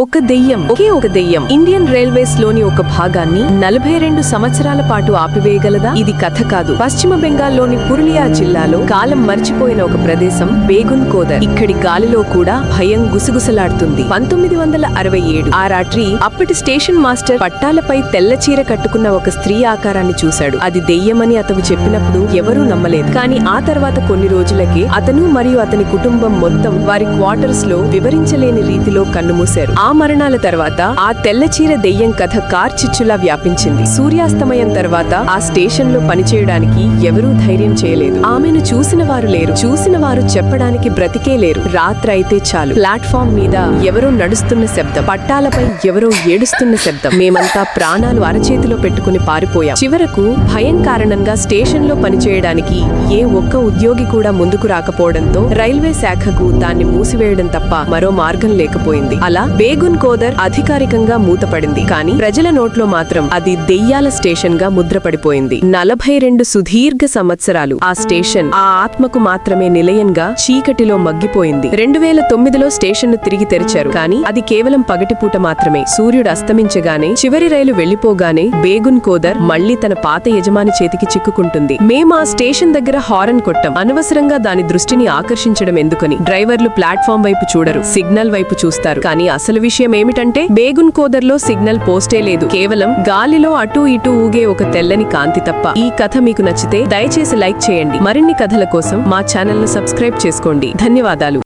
ఒక దెయ్యం ఒకే ఒక దెయ్యం. ఇండియన్ రైల్వేస్లోని ఒక భాగాన్ని నలభై రెండు సంవత్సరాల పాటు ఆపివేయగలదా? ఇది కథ కాదు. పశ్చిమ బెంగాల్లోని పురులియా జిల్లాలో కాలం మర్చిపోయిన ఒక ప్రదేశం బేగున్ కోదర్. ఇక్కడి గాలిలో కూడా భయం గుసగుసలాడుతుంది. పంతొమ్మిది వందల అరవై ఏడు ఆ రాత్రి అప్పటి స్టేషన్ మాస్టర్ పట్టాలపై తెల్ల చీర కట్టుకున్న ఒక స్త్రీ ఆకారాన్ని చూశాడు. అది దెయ్యమని అతను చెప్పినప్పుడు ఎవరూ నమ్మలేదు. కానీ ఆ తర్వాత కొన్ని రోజులకే అతను మరియు అతని కుటుంబం మొత్తం వారి క్వార్టర్స్లో వివరించలేని రీతిలో కన్నుమూశారు. ఆ మరణాల తర్వాత ఆ తెల్లచీర దెయ్యం కథ కార్చిచ్చులా వ్యాపించింది. సూర్యాస్తమయం తర్వాత ఆ స్టేషన్లో పనిచేయడానికి ఎవరూ ధైర్యం చేయలేదు. ఆమెను చూసిన వారు లేరు. చూసిన వారు చెప్పడానికి బ్రతికే లేరు. రాత్రైతే చాలు. ప్లాట్ఫామ్ మీద ఎవరో నడుస్తున్న శబ్దం. పట్టాలపై ఎవరో ఏడుస్తున్న శబ్దం. మేమంతా ప్రాణాలు అరచేతిలో పెట్టుకుని పారిపోయాం. చివరకు భయం కారణంగా స్టేషన్లో పనిచేయడానికి ఏ ఒక్క ఉద్యోగి కూడా ముందుకు రాకపోవడంతో రైల్వే శాఖకు దాన్ని మూసివేయడం తప్ప మరో మార్గం లేకపోయింది. అలా బేగున్ కోదర్ అధికారికంగా మూతపడింది. కానీ ప్రజల నోట్లో మాత్రం అది దెయ్యాల స్టేషన్గా ముద్రపడిపోయింది. నలభై రెండు సుదీర్ఘ సంవత్సరాలు ఆ స్టేషన్ ఆ ఆత్మకు మాత్రమే నిలయంగా చీకటిలో మగ్గిపోయింది. రెండు వేల తొమ్మిదిలో స్టేషన్ను తిరిగి తెరిచారు. కానీ అది కేవలం పగటిపూట మాత్రమే. సూర్యుడు అస్తమించగానే చివరి రైలు వెళ్ళిపోగానే బేగున్ కోదర్ మళ్ళీ తన పాత యజమాని చేతికి చిక్కుకుంటుంది. మేము ఆ స్టేషన్ దగ్గర హారన్ కొట్టం. అనవసరంగా దాని దృష్టిని ఆకర్షించడం ఎందుకని డ్రైవర్లు ప్లాట్ఫామ్ వైపు చూడరు సిగ్నల్ వైపు చూస్తారు. కానీ అసలు అసలు విషయం ఏమిటంటే బేగున్ కోదర్లో సిగ్నల్ పోస్టే లేదు. కేవలం గాలిలో అటూ ఇటూ ఊగే ఒక తెల్లని కాంతి తప్ప. ఈ కథ మీకు నచ్చితే దయచేసి లైక్ చేయండి. మరిన్ని కథల కోసం మా ఛానల్ను సబ్స్క్రైబ్ చేసుకోండి. ధన్యవాదాలు.